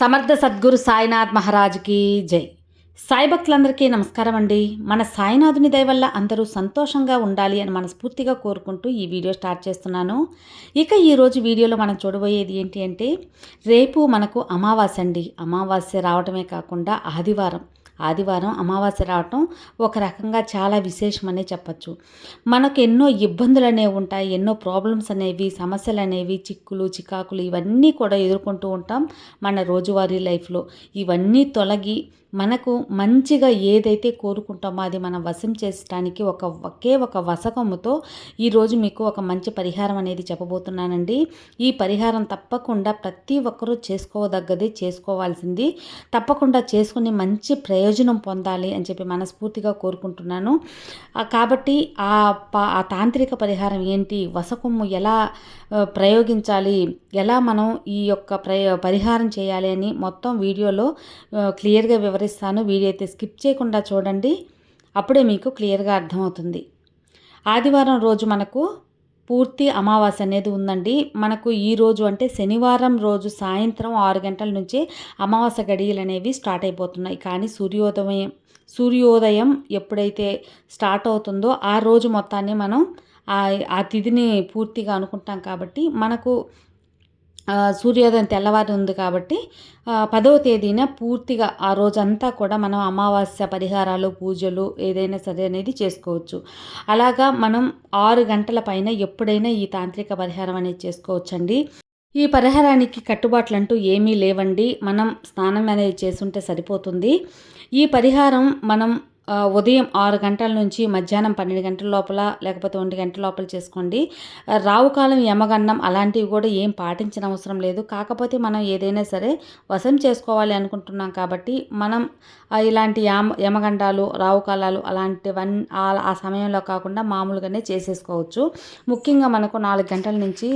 సమర్థ సద్గురు సాయినాథ్ మహారాజ్కి జై. సాయి భక్తులందరికీ నమస్కారం అండి. మన సాయినాథుని దయ వల్ల అందరూ సంతోషంగా ఉండాలి అని మనస్ఫూర్తిగా కోరుకుంటూ ఈ వీడియో స్టార్ట్ చేస్తున్నాను. ఇక ఈరోజు వీడియోలో మనం చూడబోయేది ఏంటి అంటే రేపు మనకు అమావాస్య అండి. అమావాస్య రావటమే కాకుండా ఆదివారం. ఆదివారం అమావాస్య రావటం ఒక రకంగా చాలా విశేషమనే చెప్పచ్చు. మనకు ఎన్నో ఇబ్బందులు అనేవి ఉంటాయి ఎన్నో ప్రాబ్లమ్స్ అనేవి సమస్యలు అనేవి చిక్కులు చికాకులు ఇవన్నీ కూడా ఎదుర్కొంటూ ఉంటాం మన రోజువారీ లైఫ్లో. ఇవన్నీ తొలగి మనకు మంచిగా ఏదైతే కోరుకుంటామో అది మనం వశం చేసడానికి ఒక ఒకే ఒక వసకముతో ఈరోజు మీకు ఒక మంచి పరిహారం అనేది చెప్పబోతున్నానండి. ఈ పరిహారం తప్పకుండా ప్రతి ఒక్కరూ చేసుకోదగ్గది చేసుకోవాల్సింది. తప్పకుండా చేసుకుని మంచి ప్రయోజనం ప్రయోజనం పొందాలి అని చెప్పి మనస్ఫూర్తిగా కోరుకుంటున్నాను. కాబట్టి ఆ ప- ఆ తాంత్రిక పరిహారం ఏంటి? వసకొమ్ము ఎలా ప్రయోగించాలి? ఎలా మనం ఈ యొక్క ప్రయ పరిహారం చేయాలి అని మొత్తం వీడియోలో క్లియర్గా వివరిస్తాను. వీడియో అయితే స్కిప్ చేయకుండా చూడండి. అప్పుడే మీకు క్లియర్గా అర్థమవుతుంది. ఆదివారం రోజు మనకు పూర్తి అమావాస్య అనేది ఉందండి. మనకు ఈ రోజు అంటే శనివారం రోజు సాయంత్రం ఆరు గంటల నుంచి అమావాస్య గడియలు అనేవి స్టార్ట్ అయిపోతున్నాయి. కానీ సూర్యోదయం సూర్యోదయం ఎప్పుడైతే స్టార్ట్ అవుతుందో ఆ రోజు మొత్తాన్ని మనం ఆ ఆ తిథిని పూర్తిగా అనుకుంటాం కాబట్టి మనకు సూర్యోదయం తెల్లవారి ఉంది కాబట్టి పదవ తేదీన పూర్తిగా ఆ రోజంతా కూడా మనం అమావాస్య పరిహారాలు పూజలు ఏదైనా సరే అనేది చేసుకోవచ్చు. అలాగా మనం ఆరు గంటల పైన ఎప్పుడైనా ఈ తాంత్రిక పరిహారం అనేది చేసుకోవచ్చండి. ఈ పరిహారానికి కట్టుబాట్లు అంటూ ఏమీ లేవండి. మనం స్నానం అనేది చేసుంటే సరిపోతుంది. ఈ పరిహారం మనం ఉదయం ఆరు గంటల నుంచి మధ్యాహ్నం పన్నెండు గంటల లోపల లేకపోతే ఒంటి గంటల లోపల చేసుకోండి. రావు రావుకాలం యమగన్నం అలాంటివి కూడా ఏం పాటించిన అవసరం లేదు. కాకపోతే మనం ఏదైనా సరే వశం చేసుకోవాలి అనుకుంటున్నాం కాబట్టి మనం ఇలాంటి యామ యమగండాలు రావుకాలాలు అలాంటివన్నీ ఆ ఆ సమయంలో కాకుండా మామూలుగానే చేసేసుకోవచ్చు. ముఖ్యంగా మనకు నాలుగు గంటల నుంచి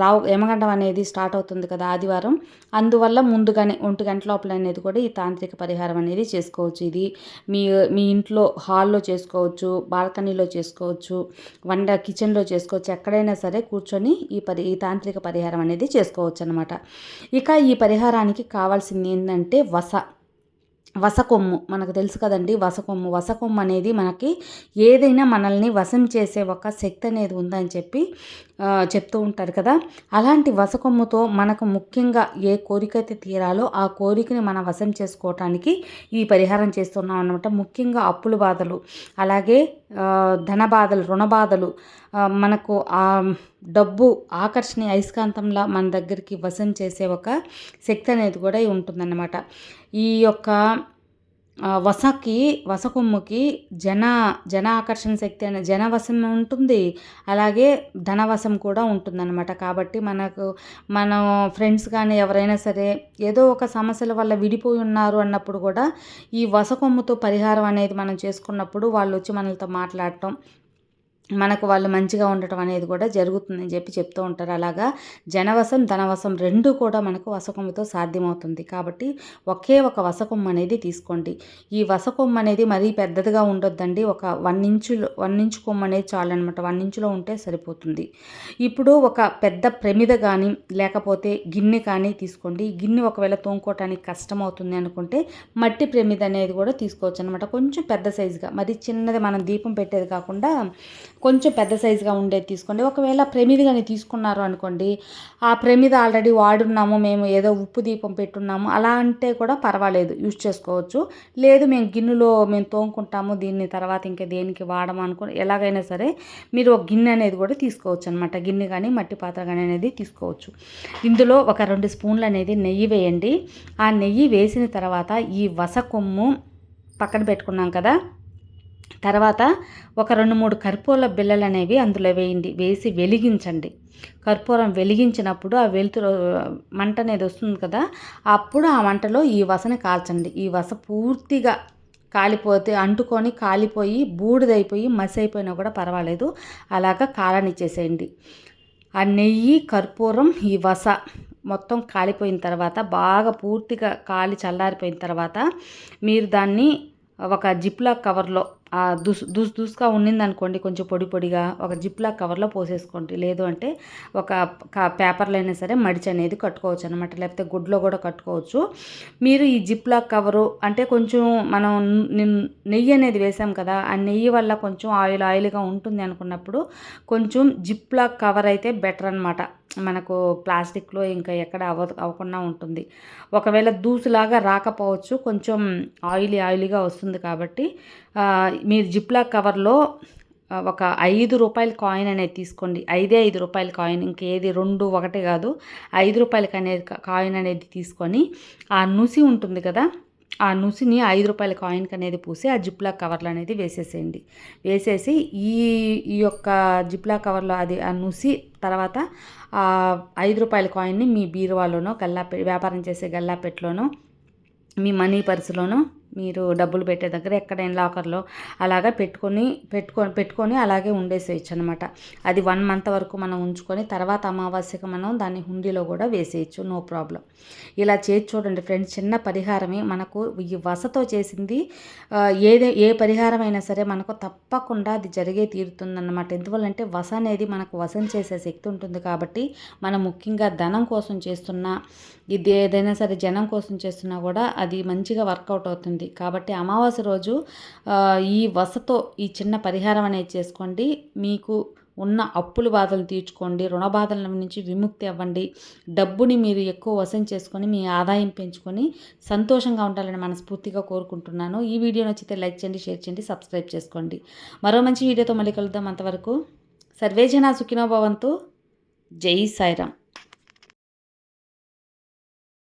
రావు యమగండం అనేది స్టార్ట్ అవుతుంది కదా ఆదివారం. అందువల్ల ముందుగానే ఒంటి గంట లోపల అనేది కూడా ఈ తాంత్రిక పరిహారం అనేది చేసుకోవచ్చు. ఇది మీ మీ ఇంట్లో హాల్లో చేసుకోవచ్చు బాల్కనీలో చేసుకోవచ్చు వంట కిచెన్లో చేసుకోవచ్చు ఎక్కడైనా సరే కూర్చొని ఈ పరి ఈ తాంత్రిక పరిహారం అనేది చేసుకోవచ్చు అనమాట ఇక ఈ పరిహారానికి కావాల్సింది ఏంటంటే వస. వసకొమ్ము. మనకు తెలుసు కదండి వసకొమ్ము. వసకొమ్ము అనేది మనకి ఏదైనా మనల్ని వశం చేసే ఒక శక్తి అనేది ఉందని చెప్పి చెప్తూ ఉంటారు కదా. అలాంటి వసకొమ్ముతో మనకు ముఖ్యంగా ఏ కోరిక అయితే తీరాలో ఆ కోరికని మనం వశం చేసుకోవటానికి ఈ పరిహారం చేస్తున్నాం అనమాట ముఖ్యంగా అప్పుల బాధలు అలాగే ధన బాధలు రుణ బాధలు మనకు ఆ డబ్బు ఆకర్షణ అయస్కాంతంలా మన దగ్గరికి వశం చేసే ఒక శక్తి అనేది కూడా ఉంటుందన్నమాట. ఈ యొక్క వసకి వసకొమ్ముకి జన జన ఆకర్షణ శక్తి అనే జనవశం ఉంటుంది. అలాగే ధనవశం కూడా ఉంటుందన్నమాట. కాబట్టి మనకు మన ఫ్రెండ్స్ కానీ ఎవరైనా సరే ఏదో ఒక సమస్యల వల్ల విడిపోయి ఉన్నారు అన్నప్పుడు కూడా ఈ వసకొమ్ముతో పరిహారం అనేది మనం చేసుకున్నప్పుడు వాళ్ళు వచ్చి మనలతో మాట్లాడటం మనకు వాళ్ళు మంచిగా ఉండటం అనేది కూడా జరుగుతుందని చెప్పి చెప్తూ ఉంటారు. అలాగా జనవసం ధనవసం రెండు కూడా మనకు వసకొమ్మతో సాధ్యమవుతుంది. కాబట్టి ఒకే ఒక వసకొమ్మ అనేది తీసుకోండి. ఈ వసకొమ్మ అనేది మరీ పెద్దదిగా ఉండొద్దండి. ఒక వన్ ఇంచులో వన్ ఇంచు కొమ్మ అనేది చాలన్నమాట వన్ ఇంచులో ఉంటే సరిపోతుంది. ఇప్పుడు ఒక పెద్ద ప్రమిద కానీ లేకపోతే గిన్నె కానీ తీసుకోండి. గిన్నె ఒకవేళ తోముకోవటానికి కష్టం అవుతుంది అనుకుంటే మట్టి ప్రమిద అనేది కూడా తీసుకోవచ్చు అనమాట కొంచెం పెద్ద సైజుగా మరి చిన్నది మనం దీపం పెట్టేది కాకుండా కొంచెం పెద్ద సైజుగా ఉండేది తీసుకోండి. ఒకవేళ ప్రమిది కానీ తీసుకున్నారు అనుకోండి ఆ ప్రమిద ఆల్రెడీ వాడున్నాము మేము ఏదో ఉప్పు దీపం పెట్టున్నాము అలా అంటే కూడా పర్వాలేదు యూజ్ చేసుకోవచ్చు. లేదు మేము గిన్నెలో మేము తోముకుంటాము దీన్ని తర్వాత ఇంకా దేనికి వాడము అనుకో ఎలాగైనా సరే మీరు ఒక గిన్నె అనేది కూడా తీసుకోవచ్చు అనమాట గిన్నె కానీ మట్టి పాత్ర కానీ అనేది తీసుకోవచ్చు. ఇందులో ఒక రెండు స్పూన్లు అనేది నెయ్యి వేయండి. ఆ నెయ్యి వేసిన తర్వాత ఈ వస కొమ్ము పక్కన పెట్టుకున్నాం కదా తర్వాత ఒక రెండు మూడు కర్పూర బిళ్ళలు అనేవి అందులో వేయండి వేసి వెలిగించండి. కర్పూరం వెలిగించినప్పుడు ఆ వెలుతురు మంట అనేది వస్తుంది కదా అప్పుడు ఆ మంటలో ఈ వసని కాల్చండి. ఈ వస పూర్తిగా కాలిపోతే అంటుకొని కాలిపోయి బూడిదైపోయి మసి అయిపోయినా కూడా పర్వాలేదు. అలాగా కాలనిచ్చేసేయండి ఆ నెయ్యి కర్పూరం ఈ వస మొత్తం కాలిపోయిన తర్వాత బాగా పూర్తిగా కాలి చల్లారిపోయిన తర్వాత మీరు దాన్ని ఒక జిప్లా కవర్లో దుస్ దుస్ దుస్గా ఉండిందనుకోండి కొంచెం పొడి పొడిగా ఒక జిప్లా కవర్లో పోసేసుకోండి. లేదు అంటే ఒక పేపర్లో అయినా సరే మడిచి అనేది కట్టుకోవచ్చు అనమాట లేకపోతే గుడ్లో కూడా కట్టుకోవచ్చు. మీరు ఈ జిప్లా కవరు అంటే కొంచెం మనం నెయ్యి అనేది వేసాం కదా ఆ నెయ్యి వల్ల కొంచెం ఆయిల్ ఆయిల్గా ఉంటుంది అనుకున్నప్పుడు కొంచెం జిప్లా కవర్ అయితే బెటర్ అనమాట మనకు ప్లాస్టిక్లో ఇంకా ఎక్కడ అవ అవ్వకుండా ఉంటుంది. ఒకవేళ దూసులాగా రాకపోవచ్చు కొంచెం ఆయిలీ ఆయిలీగా వస్తుంది కాబట్టి మీరు జిప్లా కవర్లో ఒక ఐదు రూపాయల కాయిన్ అనేది తీసుకోండి. ఐదే ఐదు రూపాయల కాయిన్ ఇంకేది రెండు ఒకటి కాదు. ఐదు రూపాయలకి అనేది కాయిన్ అనేది తీసుకొని ఆ నుసి ఉంటుంది కదా ఆ నుసిని ఐదు రూపాయల కాయిన్కి అనేది పూసి ఆ జిప్లా కవర్లు అనేది వేసేసేయండి. వేసేసి ఈ ఈ యొక్క జిప్లా కవర్లో అది ఆ నుసి తర్వాత ఆ ఐదు రూపాయల కాయిన్ని మీ బీరువాలోనో గల్లాపె వ్యాపారం చేసే గల్లాపెట్లోనో మీ మనీ పర్సులోనో మీరు డబ్బులు పెట్టే దగ్గర ఎక్కడైనా లాకర్లో అలాగా పెట్టుకొని పెట్టుకొని పెట్టుకొని అలాగే ఉండేసేయచ్చు అనమాట అది వన్ మంత్ వరకు మనం ఉంచుకొని తర్వాత అమావాస్యకు మనం దాన్ని హుండీలో కూడా వేసేయచ్చు నో ప్రాబ్లం. ఇలా చేసి చూడండి ఫ్రెండ్స్ చిన్న పరిహారమే మనకు ఈ వసతో చేసింది. ఏదే ఏ పరిహారం అయినా సరే మనకు తప్పకుండా అది జరిగే తీరుతుందన్నమాట. ఎందువల్లంటే వస అనేది మనకు వసం చేసే శక్తి ఉంటుంది కాబట్టి మనం ముఖ్యంగా ధనం కోసం చేస్తున్నా ఇది ఏదైనా సరే జనం కోసం చేస్తున్నా కూడా అది మంచిగా వర్కౌట్ అవుతుంది. కాబట్టి అమావాస్య రోజు ఈ వసతో ఈ చిన్న పరిహారం అనేది చేసుకోండి. మీకు ఉన్న అప్పుల బాధలు తీర్చుకోండి. రుణ బాధల నుంచి విముక్తి అవ్వండి. డబ్బుని మీరు ఎక్కువ వశం చేసుకొని మీ ఆదాయం పెంచుకొని సంతోషంగా ఉండాలని మనస్ఫూర్తిగా కోరుకుంటున్నాను. ఈ వీడియో నచ్చితే లైక్ చేయండి షేర్ చేయండి సబ్స్క్రైబ్ చేసుకోండి. మరో మంచి వీడియోతో మళ్ళీ కలుద్దాం అంతవరకు. సర్వేజన సుఖినో భవంతు. జై సాయిరామ్.